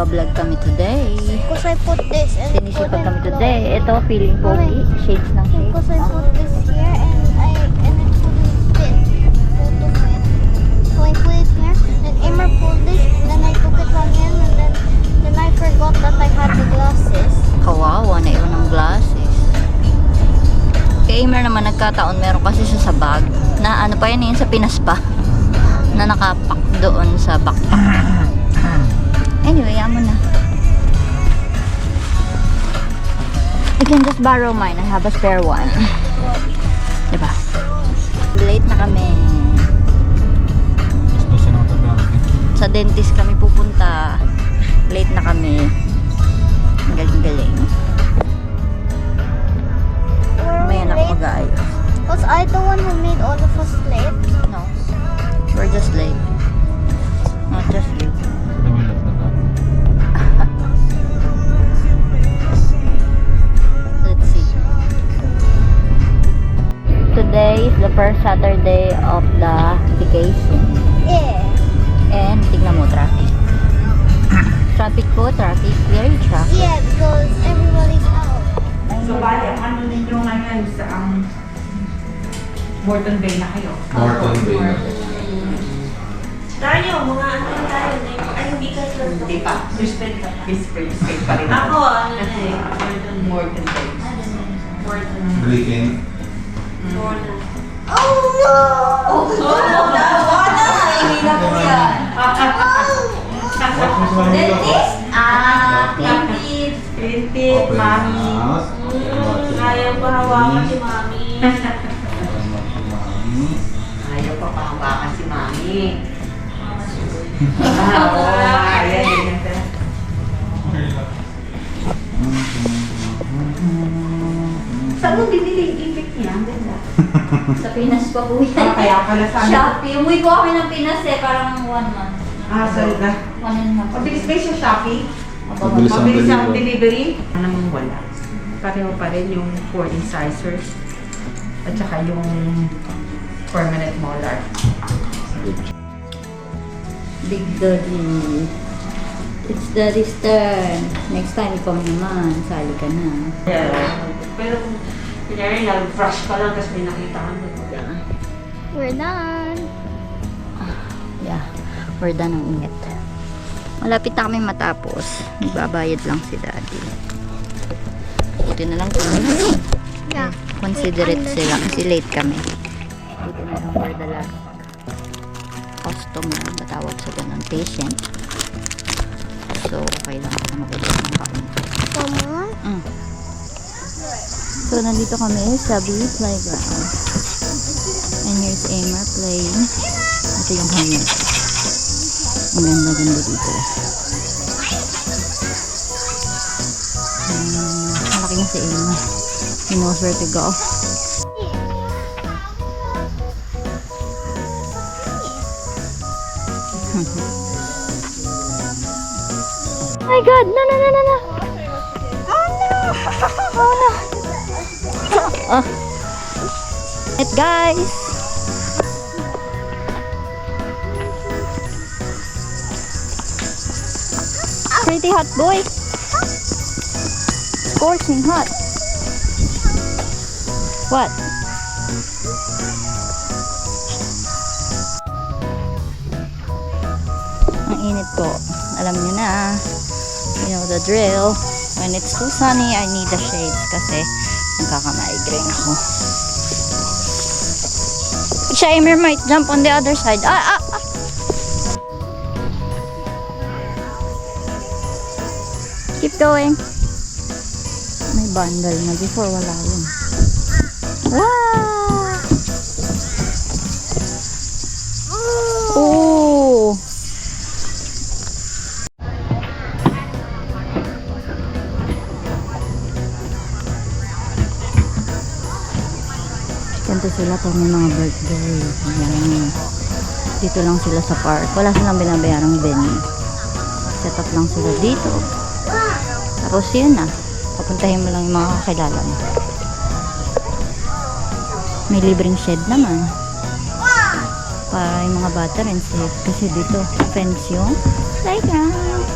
Magbablog kami today. Because I put this and put Sinisipag kami today. Ito, feeling pogi. Shades ng shades. Because I put this here and I and it couldn't fit. Both of it. So I put it here. Then Emma pulled this. Then I took it again and then then I forgot that I had the glasses. Kawawa, naiwan ng glasses. Kay Amer naman nagkataon, meron kasi siya sa bag. Na ano pa yan yun sa Pinas pa. Na nakapak doon sa backpack. Anyway, yan mo na. You can just borrow mine. I have a spare one. Diba? Late na kami. Sa dentist kami pupunta. Late na kami. Ang galing-galing. May anak mag-aayos. Was I the one who made all of us late? No. We're just late. Not just you. Today is the first Saturday of the vacation. Yeah. And tingnan mo, traffic. Traffic po, traffic. Very traffic. Yeah, because everybody's out. So, bali, ang ano ninyo ngayon sa ang Morton Bay na kayo? Morton Bay na. Tayo, mga ano tayo, ay hindi ka Hindi pa. Suspend pa. Suspend pa rin Ako, ako. ano na eh, Morton, Morton Bay. Morton, Breaking. Corona. Oh no! Oh, oh no! Corona! Hihina po yan. Ah, pintit. Pintit, mami. ayo, ko hawakan si mami. Ayo ko si mami. Ayo, ayo, ayo, ayo. binili yung ipit. Sa Pinas pa po Ah, yan. kaya pala sa amin. Shopee. Umuwi ko kami ng Pinas eh. Parang one month. Ah, sorry na. One and a half. Mabilis ba yung Shopee? Mabilis ang Mabilis ang delivery. delivery? Namang wala. Pareho pa rin yung four incisors at saka yung permanent molar. Big Daddy. It's Daddy's turn. Next time, ikaw naman. Sali ka na. Yeah. Pero kunyari nag-brush ka lang tapos may nakita ka na. We're done. Yeah. We're done ang init. Malapit na kami matapos. Nagbabayad lang si Daddy. Buti na lang kung Yeah. considerate sila kasi late kami. Buti na lang for the last customer. Batawag sila ng patient. So, okay lang ako magulit ng kaunti. Come on. Mm. So, nandito kami sa B Playground. And here's Amer playing. Ito yung hangin. Ang ganda-ganda dito. Um, malaki na si Amer. He knows where to go. my god! No, no, no, no, no! Oh no! Oh no! Oh. It guys! Pretty hot boy! Scorching hot! What? Ang init po. Alam niyo na. You know the drill. When it's too sunny, I need the shades kasi nagkaka-migraine ako. Shimer might jump on the other side. Ah, ah, ah. Keep going. May bundle na before wala yun. Ah! Ganito sila pag may mga birthday. Ayan. Dito lang sila sa park. Wala silang binabayarang venue. Set up lang sila dito. Tapos yun na. Papuntahin mo lang yung mga kakilala mo. May libreng shed naman. Para yung mga bata rin safe. Kasi dito, fence yung playground.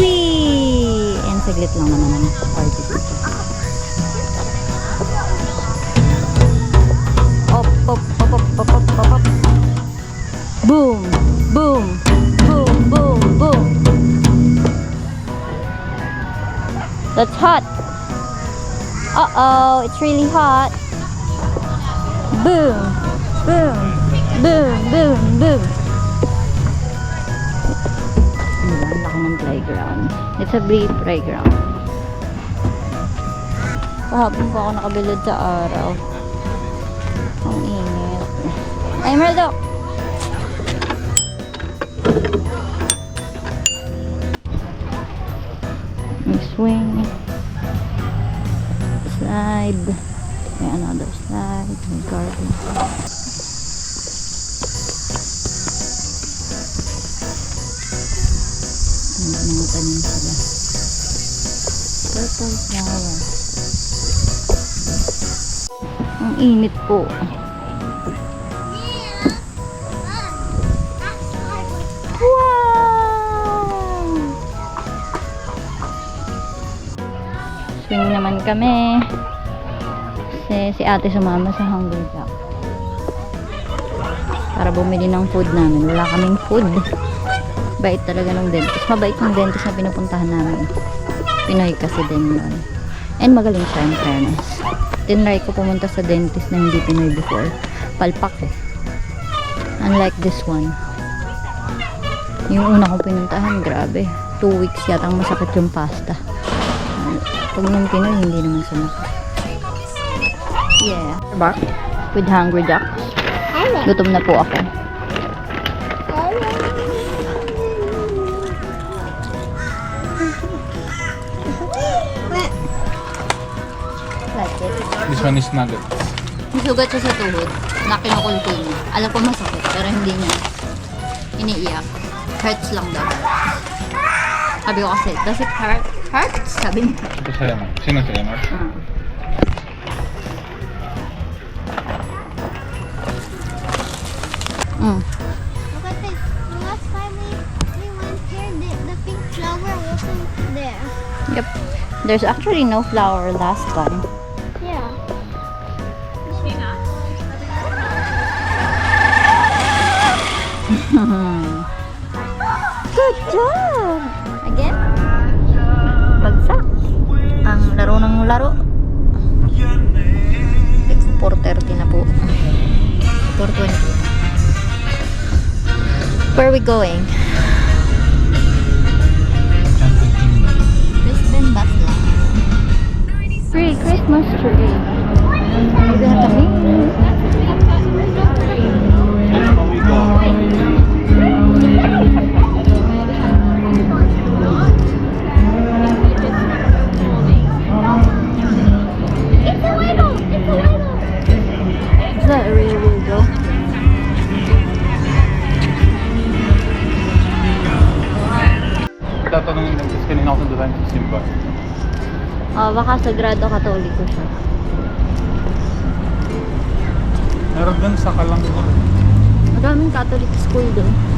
Whee! And saglit lang naman ang party That's hot! Uh-oh! It's really hot! Boom! Boom! Boom! Boom! Boom! Ang laki ng playground. It's a big playground. Kahapon pa ako nakabilad sa araw. Ang init. Ay, swing. Slide. May another slide. May garden. May tanim sila. Purple flower. Ang init po. Swing naman kami. Kasi si ate sumama sa Hungry Jack. Para bumili ng food namin. Wala kaming food. Bait talaga ng dentist. Mabait yung dentist na pinupuntahan namin. Pinoy kasi din yun. And magaling siya in fairness. Tinry ko pumunta sa dentist na hindi Pinoy before. Palpak eh. Unlike this one. Yung una kong pinuntahan, grabe. Two weeks yata ang masakit yung pasta. Pag nung Pinoy, hindi naman sumakit. Yeah. Back? With Hungry Jacks. Gutom na po ako. Like it. This one is nugget. May sugat siya sa tuhod na kinukulti niya. Alam ko masakit, pero hindi niya iniiyak. Hurts lang daw. Sabi ko kasi, does it hurt? Hurt? Sabi niya. Ito sa Emar. Sino si Emar? Mm. Look. The last time we, we went here, the, the pink flower wasn't there. Yep. There's actually no flower last time. Yeah. laro ng laro. 4.30 na po. 4.20. Where are we going? Brisbane bus. Free Christmas tree. Ito na kami. Sagrado Katoliko siya. Meron din sa kalang Madaming Catholic school doon.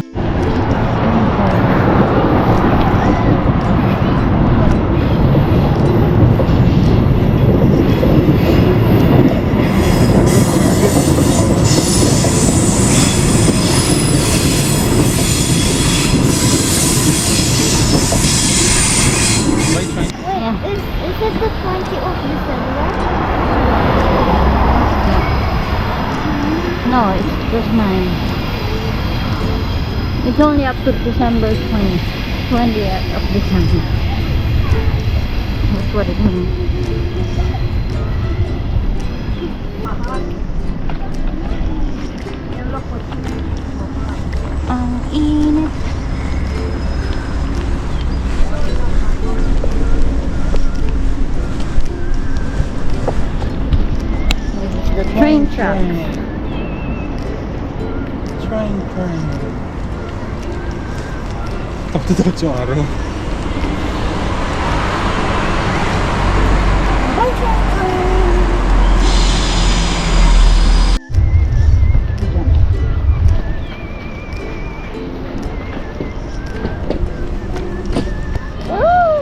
The 20th of December? No, it's just mine. It's only up to December 20. 20th of December. That's what it means. Um, Ang init. The train track. Train, train. To date yung araw.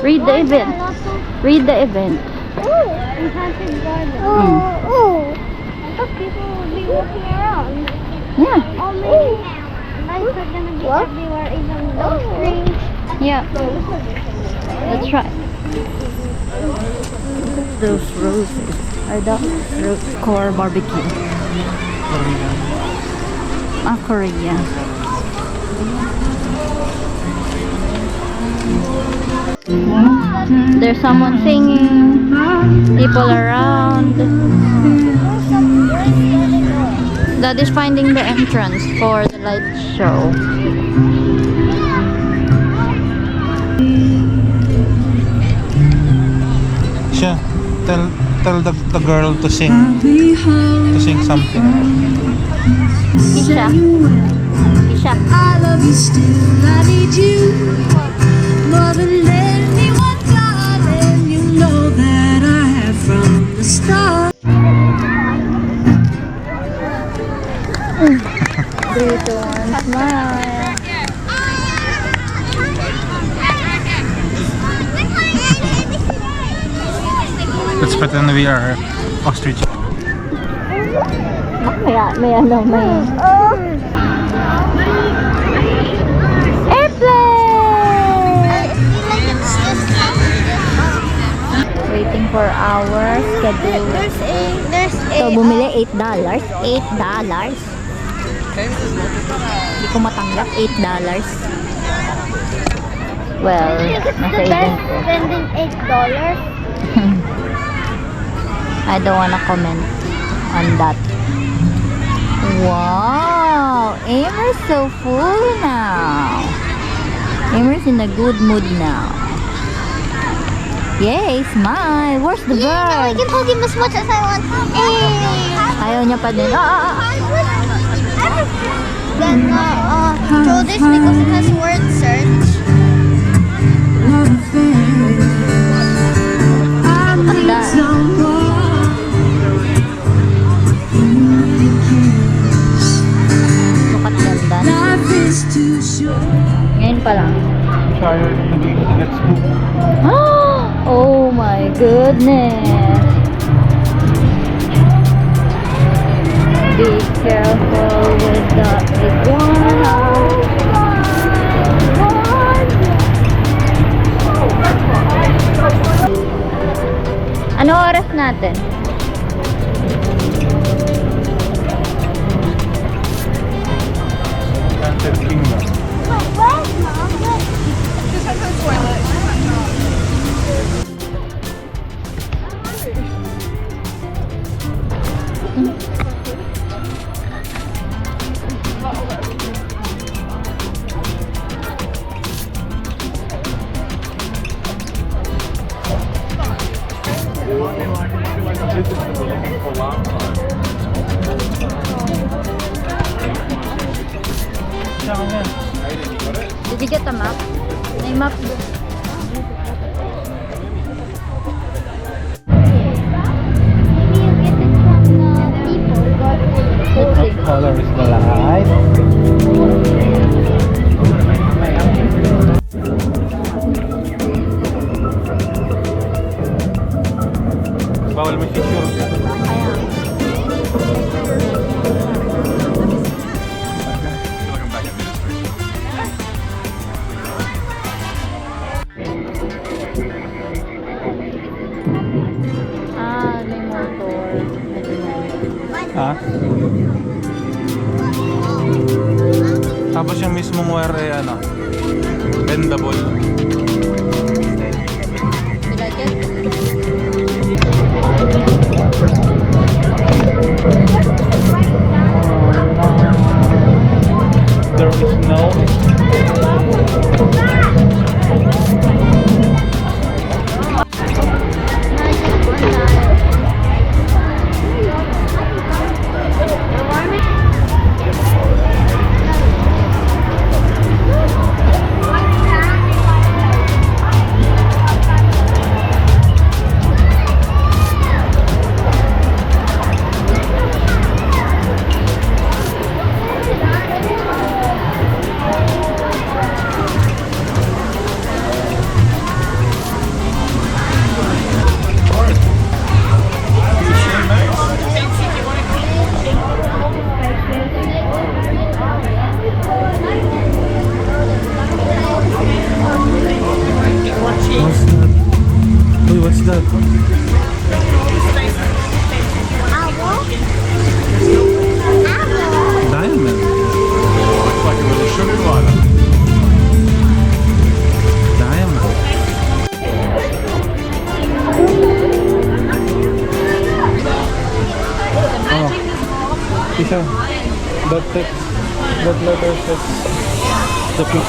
Read the event. Read the event. Oh, enchanted garden. Mm. Yeah. Oh, maybe lights are gonna be everywhere, even those trees. Yeah. That's right. Those roses are the rose core barbecue. Ah, Korea. There's someone singing, people around. That is finding the entrance for the light show. Siya, tell tell the, the girl to sing. To sing something. Isha. Isha. I love you still, I need you more than anyone, darling. You know that I have from the start. Three, two, one, smile. Let's pretend we are ostrich. Oh may, may ano, may... Airplane! Waiting for our schedule. There's a, there's a, So, bumili $8. $8. Hindi ko matanggap. $8. Well, nasa event ko. spending eight dollars. I don't wanna comment on that. Wow! Amer's so full now. Amer's in a good mood now. Yay, smile! Where's the Yeah, now I bird? can hold him as much as I want. Eh. Ayaw niya pa din. Ah, ah, ah. Then, uh, uh, throw this because it has word search. Ngayon pa lang. Oh my goodness. Careful with the iguana. Ano oras natin? Did you get a map? May map doon. Venda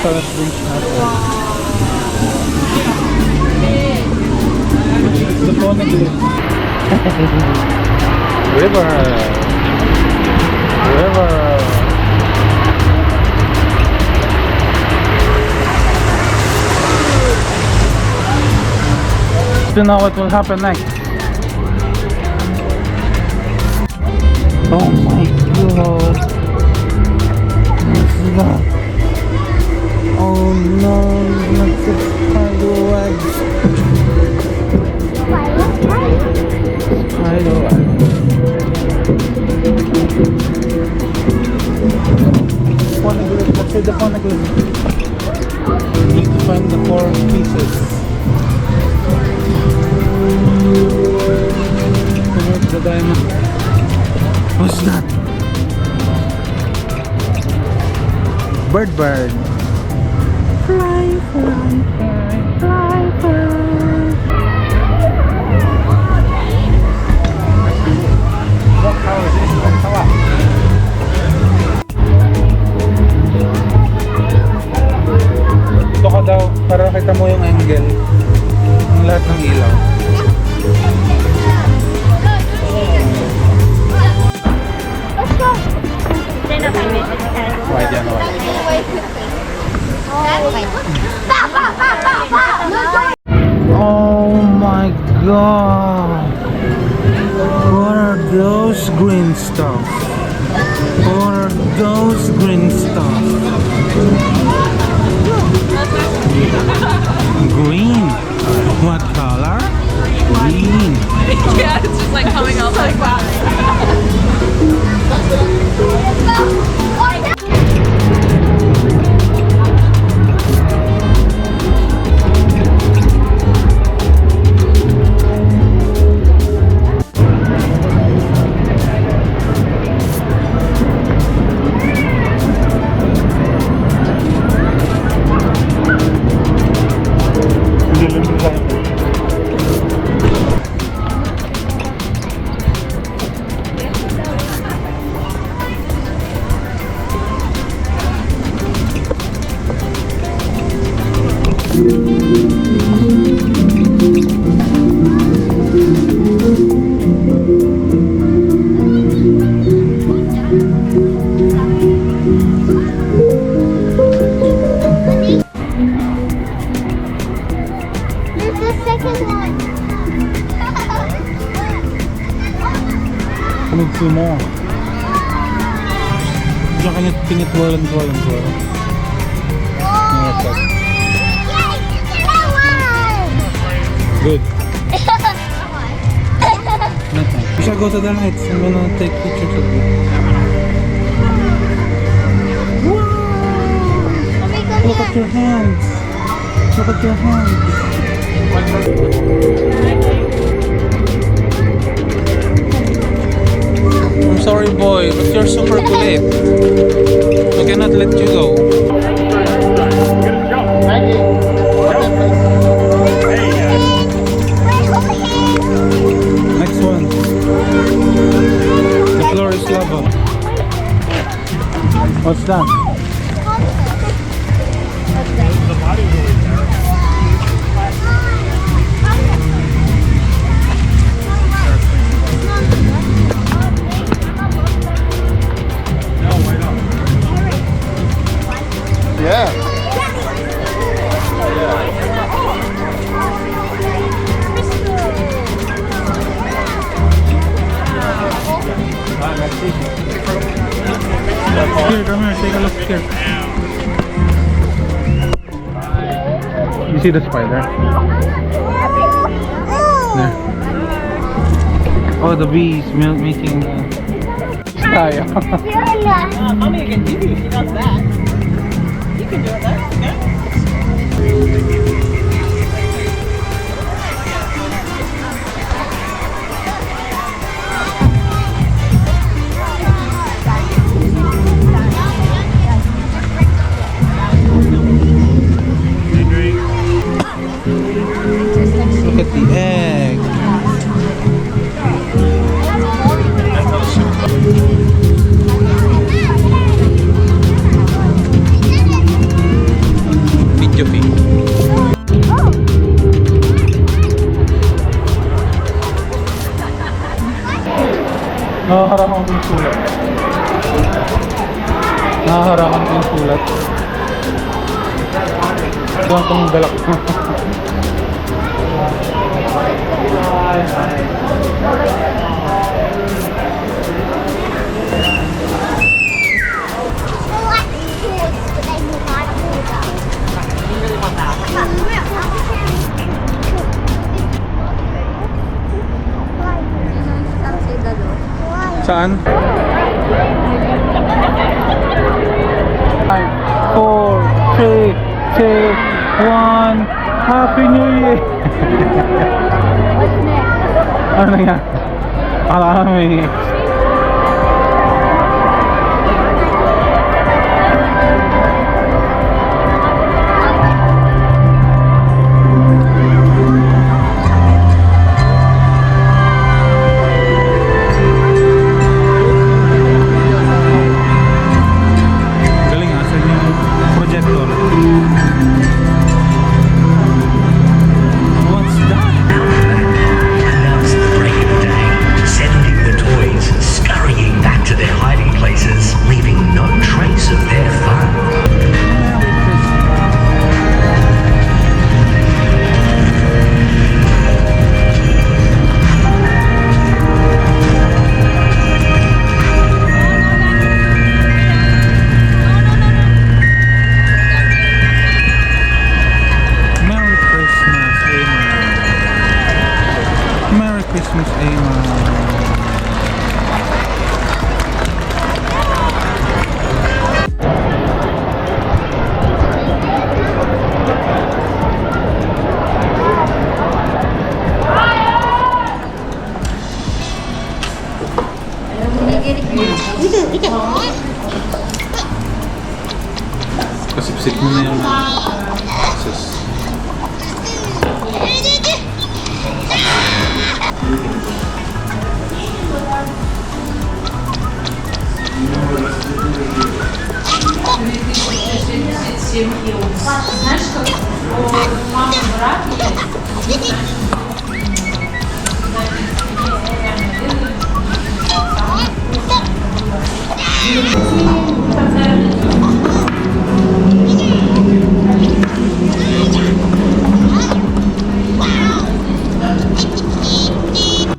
sarap drinks natin. Gusto ko na. River! River! To know what will happen next. Oh my god. This is that? Oh no, not the. Spider web. Phonoglyph, let's say the phonoglyph. We need to find the four pieces. Where's the diamond? What's that? Bird bird. Daw, para kita mo yung angle ng lahat ng ilaw. Why Oh my god! What are those green stuff? What are those green stuff? Green. What color? Green. Yeah, it's just like coming up like that. Good. Nothing. We shall go to the lights. I'm gonna take pictures of you. Look at your hands. Look at your hands. I'm sorry, boy, but you're super late. I cannot let you go. What's that? See the spider? There. Oh, the bees ma- making the style. Uh, mommy can do it. She does that. You can do it. Doon kong galak. Saan? Five, four, three, two, one. Happy New Year! ano yan? Akala may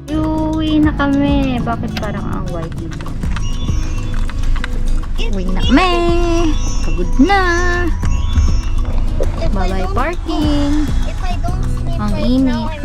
Uwi na kami. Bakit parang ang white dito? Uwi na kami. Pagod na. Bye-bye parking. If I don't sleep Ang right now, init.